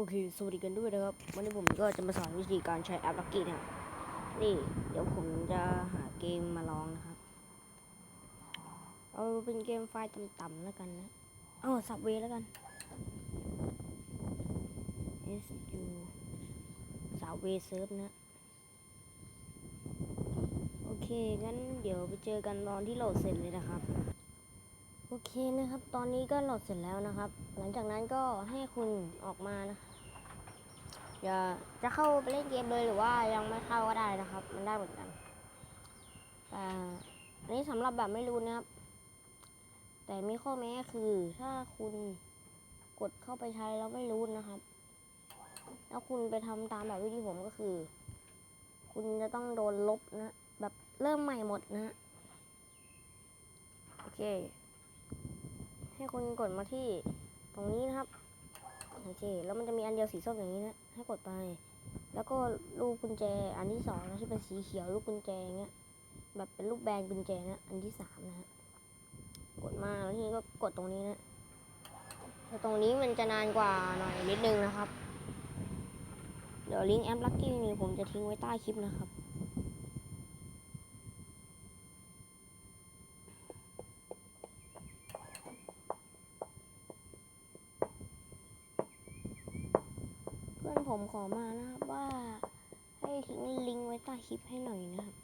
โอเค สวัสดีกันด้วยนะครับ วันนี้ผมก็จะมาสอนวิธีการใช้แอปลักกี้นะครับ นี่ เดี๋ยวผมจะหาเกมมาลองนะครับ เอาเป็นเกมไฟล์ต่ำๆแล้วกันนะเอาสับเวแล้วกัน S U สาวเวเซิร์ฟนะ โอเค งั้นเดี๋ยวไปเจอกันตอนที่โหลดเสร็จเลยนะครับโอเคนะครับ ตอนนี้ก็โหลดเสร็จแล้วนะครับ หลังจากนั้นก็ให้คุณออกมานะ อย่าจะเข้าไปเล่นเกมเลยหรือว่ายังไม่เข้าก็ได้นะครับ มันได้เหมือนกันแต่อันนี้สำหรับแบบไม่รู้นะครับ แต่มีข้อแม้คือถ้าคุณกดเข้าไปใช้แล้วไม่รู้นะครับ แล้วคุณไปทำตามแบบวิธีผมก็คือ คุณจะต้องโดนลบนะ แบบเริ่มใหม่หมดนะ โอเค ให้คุณกดมาที่ตรงนี้นะครับ โอเค แล้วมันจะมีอันเดียวสีส้มอย่างนี้นะ ให้กดไป แล้วก็ลูกกุญแจอันที่สองนะที่เป็นสีเขียวลูกกุญแจเงี้ย แบบเป็นรูปแบนกุญแจนะอันที่สามนะฮะ กดมาแล้วทีนี้ก็กดตรงนี้นะแต่ตรงนี้มันจะนานกว่าหน่อยนิดนึงนะครับ เดี๋ยวลิงก์แอปลักกี้นี่ผมจะทิ้งไว้ใต้คลิปนะครับ เพื่อน ผมขอมานะครับว่าให้ทิ้งลิงก์ไว้ใต้คลิปให้หน่อยนะครับ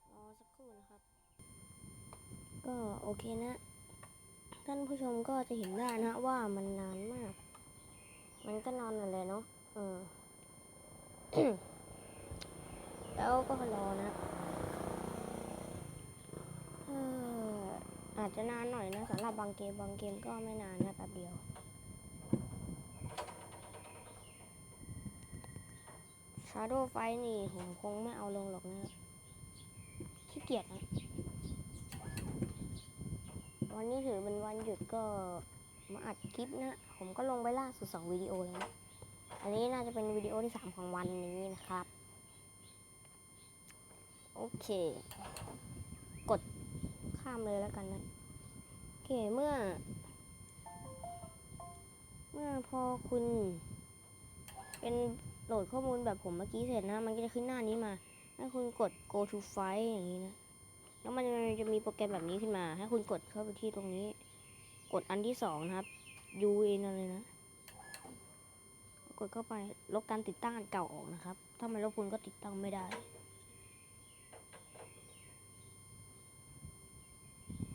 ก็รอสักครู่นะครับ ก็โอเคนะ ท่านผู้ชมก็จะเห็นได้นะว่ามันนานมาก มันก็นอนนั่นแหละเนาะเออแล้วก็รอนะเออ อาจจะนานหน่อยนะสำหรับบางเกมบางเกมก็ไม่นานนะแป๊บเดียว Shadow Fight นี่ผมคงไม่เอาลงหรอกนะครับขี้เกียจนะ วันนี้ถือเป็นวันหยุดก็มาอัดคลิปนะ ผมก็ลงไปล่าสุดสองวิดีโอแล้วนะอันนี้น่าจะเป็นวิดีโอที่สามของวันนี้นะครับ โอเค กดข้ามเลยแล้วกันนะ เคเมื่อ เมื่อพอคุณ เป็นโหลดข้อมูลแบบผมเมื่อกี้เสร็จนะ มันก็จะขึ้นหน้านี้มาให้คุณกด go to file อย่างนี้นะ แล้วมันจะมีโปรแกรมแบบนี้ขึ้นมา ให้คุณกดเข้าไปที่ตรงนี้ กดอันที่สองนะครับ U เอะไรนะ กดเข้าไป ลบการติดตั้งเก่าออกนะครับ ถ้าไม่ลบคุณก็ติดตั้งไม่ได้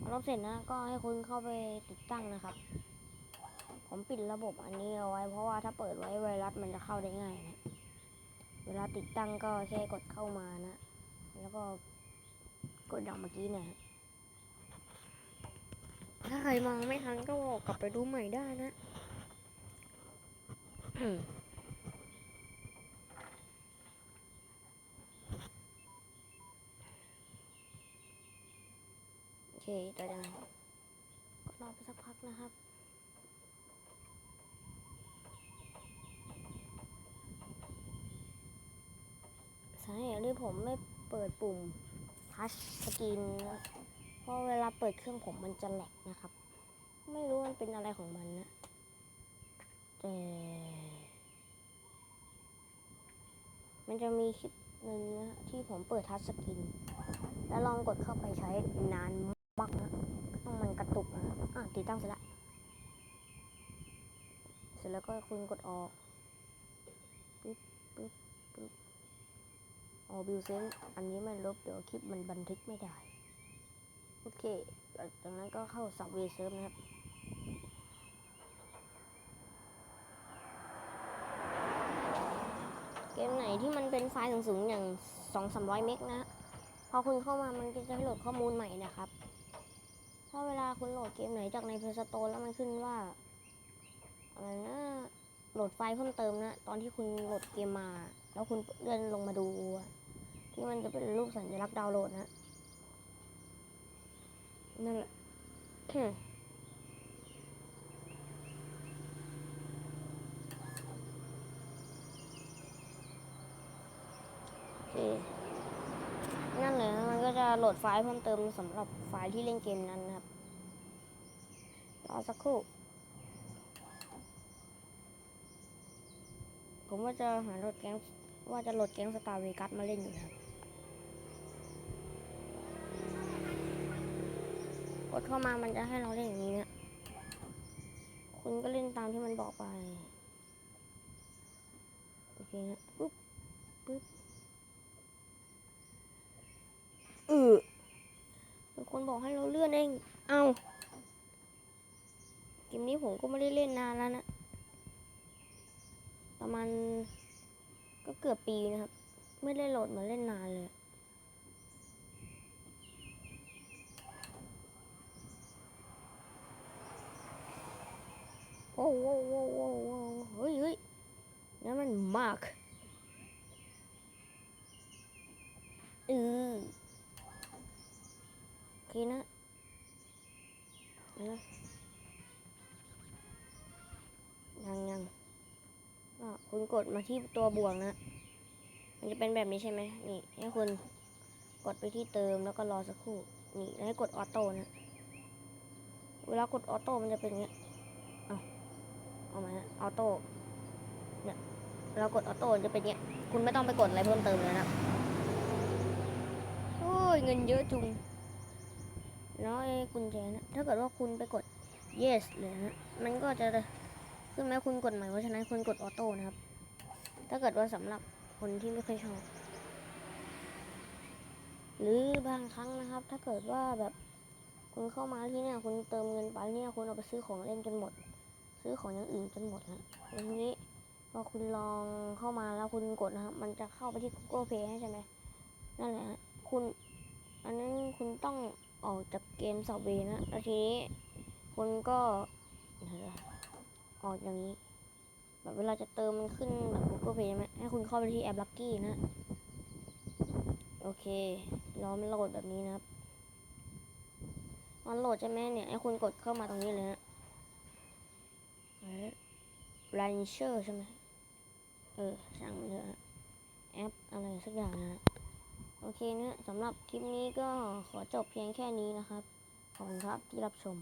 พอลบเสร็จนะก็ให้คุณเข้าไปติดตั้งนะครับ ผมปิดระบบอันนี้เอาไว้เพราะว่าถ้าเปิดไว้ไวรัสมันจะเข้าได้ง่ายนะ เวลาติดตั้งก็แค่กดเข้ามานะ แล้วก็กดดังเมื่อกี้เนี่ยถ้าใครมองไม่ทันก็กลับไปดูใหม่ได้นะ เคต่อจากนั้ก็รอไปสักพักนะครับสาเหตุที่ผมไม่เปิดปุ่มทัชสกรีนเพราะเวลาเปิดเครื่องผมมันจะแหลกนะครับ ไม่รู้มันเป็นอะไรของมันนะแต่มันจะมีคลิปหนึ่งนะที่ผมเปิดทัชสกรีนแล้วลองกดเข้าไปใช้นานมากนะต้องมันกระตุกนะอะติดตั้งเสร็จละ เสร็จ แล้วก็คุณกดออกปึ๊บปึ๊บปึ๊บออบิวเซนอันนี้ไม่ลบเดี๋ยวคลิปมันบันทึกไม่ได้ โอเคจากนั้นก็เข้าสับเวเซิร์ฟนะครับเกมไหนที่มันเป็นไฟล์สูงๆ อย่าง 2 3 0 0 เมกนะ พอคุณเข้ามามันก็จะให้โหลดข้อมูลใหม่นะครับ ถ้าเวลาคุณโหลดเกมไหนจากในเพลย์สโตร์แล้วมันขึ้นว่า อะไรนะโหลดไฟล์เพิ่มเติมนะ ตอนที่คุณโหลดเกมมา แล้วคุณเลื่อนลงมาดู ที่มันจะเป็นรูปสัญลักษณ์ดาวน์โหลดนะ นั่นแหละโอเคนั่นเลยมันก็จะโหลดไฟล์เพิ่มเติมสำหรับไฟล์ที่เล่นเกมนั้นนะครับ รอสักครู่ ผมว่าจะหาโหลดแก๊งว่าจะโหลดแก๊งสตาร์เวกัสมาเล่นอยู่ครับกดเข้ามามันจะให้เราเล่นอย่างนี้นี่ยคุณก็เล่นตามที่มันบอกไปโอเคนะปุ๊บปุ๊บเออเป็นคนบอกให้เราเลื่อนเอง เอาเกมนี้ผมก็ไม่ได้เล่นนานแล้วนะ ประมาณก็เกือบปีนะครับ ไม่ได้โหลดมาเล่นนานเลย โอ้โหโอ้โหโอ้โหเฮ้ยเฮ้ยนั่นมันมาร์คเออโอเคนะเอาละยังยัง คุณกดมาที่ตัวบวกนะ มันจะเป็นแบบนี้ใช่ไหมนี่ ให้คุณกดไปที่เติมแล้วก็รอสักครู่ นี่แล้วให้กดออโต้นะ เวลากดออโต้มันจะเป็นอย่างเงี้ย เอามาฮะออโต้ เนี่ย เรากดออโต้จะเป็นเงี้ย คุณไม่ต้องไปกดอะไรเพิ่มเติมเลยนะโอ้ยเงินเยอะจุงแล้วไอ้กุญแจนะ ถ้าเกิดว่าคุณไปกด yes เลยนะ มันก็จะ ขึ้นแม้คุณกดใหม่เพราะฉะนั้นคุณกดออโต้นะครับ ถ้าเกิดว่าสำหรับคนที่ไม่เคยชอบ หรือบางครั้งนะครับ ถ้าเกิดว่าแบบคุณเข้ามาที่เนี่ยคุณเติมเงินไปเนี่ยคุณเอาไปซื้อของเล่นจนหมด ซื้อของอย่างอื่นจนหมดฮะทีนี้พอคุณลองเข้ามาแล้วคุณกดนะครับมันจะเข้าไปที่ Google Play ใช่ไหมนั่นแหละคุณอันนั้นคุณต้องออกจากเกม Subway นะแล้วทีนี้คุณก็ ออกอย่างนี้ แบบเวลาจะเติมมันขึ้นแบบ Google Play ใช่ไหมให้คุณเข้าไปที่แอป Lucky นะ โอเครอมันโหลดแบบนี้นะครับมันโหลดใช่ไหมเนี่ย ให้คุณกดเข้ามาตรงนี้เลยนะรันเชอร์ใช่ไหมเออช่งมันเถอะแอปอะไรสักอย่างนะฮะโอเคเนี่ยสำหรับคลิปนี้ก็ขอจบเพียงแค่นี้นะครับ ขอบคุณครับที่รับชม